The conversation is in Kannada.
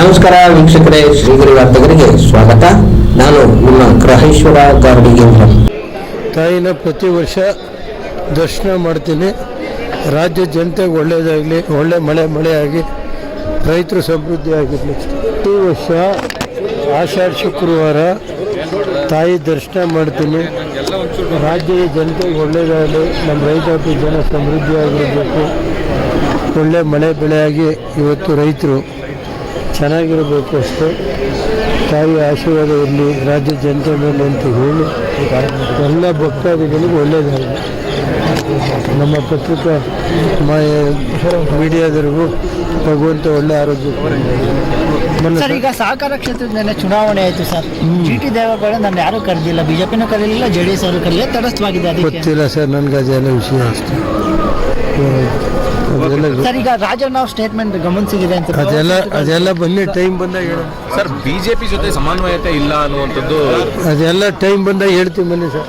ನಮಸ್ಕಾರ ವೀಕ್ಷಕರೇ, ಶ್ರೀಗಿರಿ ವಾರ್ತೆಗರಿಗೆ ಸ್ವಾಗತ. ನಾನು ನಿಮ್ಮ ಗ್ರಹೇಶ್ವರ ಗಾರ್ಡಿಗೇಂದ್ರ ತಾಯಿನ ಪ್ರತಿ ವರ್ಷ ದರ್ಶನ ಮಾಡ್ತೀನಿ. ರಾಜ್ಯ ಜನತೆಗೆ ಒಳ್ಳೆಯದಾಗಲಿ ಒಳ್ಳೆ ಮಳೆ ಮಳೆ ಆಗಿ ರೈತರು ಸಮೃದ್ಧಿ ಆಗಿರಲಿ. ಈ ವರ್ಷ ಆಷಾಢ ಶುಕ್ರವಾರ ತಾಯಿ ದರ್ಶನ ಮಾಡ್ತೀನಿ. ರಾಜ್ಯದ ಜನತೆಗೆ ಒಳ್ಳೆಯದಾಗಲಿ ನಮ್ಮ ರೈತಾಪಿ ಜನ ಸಮೃದ್ಧಿಯಾಗಿರಬೇಕು. ಒಳ್ಳೆ ಮಳೆ, ಬೆಳೆಯಾಗಿ ಇವತ್ತು ರೈತರು ಚೆನ್ನಾಗಿರಬೇಕು ಅಷ್ಟೇ. ತಾಯಿ ಆಶೀರ್ವಾದ ಇರಲಿ ರಾಜ್ಯ ಜನತೆ ಮೇಲೆ ಅಂತ ಹೇಳಿ ಎಲ್ಲ ಭಕ್ತಾದಿಗಳಿಗೆ ಒಳ್ಳೆಯದಾಗಲಿ. ನಮ್ಮ ಪತ್ರಿಕಾ ಮೀಡಿಯಾದವರಿಗೂ ಭಗವಂತ ಒಳ್ಳೆ ಆರೋಗ್ಯ ಸರ್ ಈಗ ಸಹಕಾರ ಕ್ಷೇತ್ರದಿಂದ ಚುನಾವಣೆ ಆಯಿತು ಸರ್. ಜಿ ಟಿ ದೇವೇಗೌಡ ನಾನು ಯಾರು ಕರೆದಿಲ್ಲ. ಬಿಜೆಪಿನೂ ಕರೀಲಿಲ್ಲ ಜೆ ಡಿ ಎಸ್ ಅವರು ಕರೀಲಿಲ್ಲ ತಟಸ್ಥವಾಗಿದೆ ಗೊತ್ತಿಲ್ಲ ಸರ್ ನನಗೆ ಅದೆಲ್ಲ ವಿಷಯ ಅಷ್ಟೇ. ಸರ್ ಈಗ ರಾಜಣ್ಣ ಅವ್ರ ಸ್ಟೇಟ್ಮೆಂಟ್ ಗಮನಿಸಿಗಿದೆ ಅಂತ ಅದೆಲ್ಲ ಅದೆಲ್ಲ ಬನ್ನಿ ಟೈಮ್ ಬಂದಾಗ ಹೇಳೋಣ ಸರ್ ಬಿಜೆಪಿ ಜೊತೆ ಸಮನ್ವಯತೆ ಇಲ್ಲ ಅನ್ನುವಂಥದ್ದು ಅದೆಲ್ಲ ಟೈಮ್ ಬಂದಾಗ ಹೇಳ್ತೀನಿ ಬನ್ನಿ ಸರ್